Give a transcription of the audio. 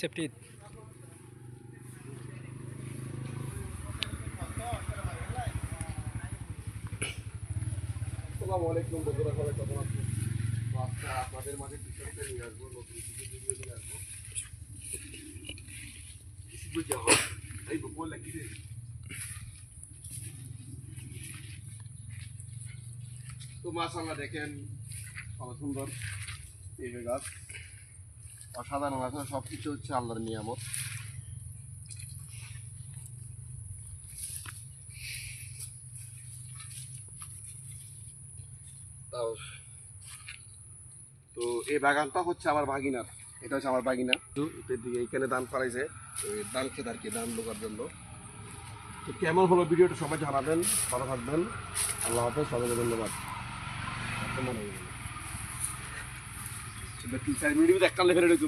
Safety. আসসালামু আলাইকুম আপনাদের মাঝে কিছু ভিডিও নিয়ে আসব। কিছু বুঝে হয় এই তো মাশাআল্লাহ দেখেন, কত সুন্দর পেঁপে গাছ অসাধারণ আছে সব কিছু হচ্ছে আল্লাহর নিয়ামত। তো এই বাগানটা হচ্ছে আমার ভাগিনার এটা হচ্ছে আমার এইখানে ধান ফলাইছে তো এই ধান খেতে আর কি ধান ঢোকার জন্য। তো কেমন হলো ভিডিওটা সবাই জানাবেন, ভালো থাকবেন। আল্লাহ হাফেজ, সবাইকে ধন্যবাদ। তিন চার মিনিট একটা লেখে রেখে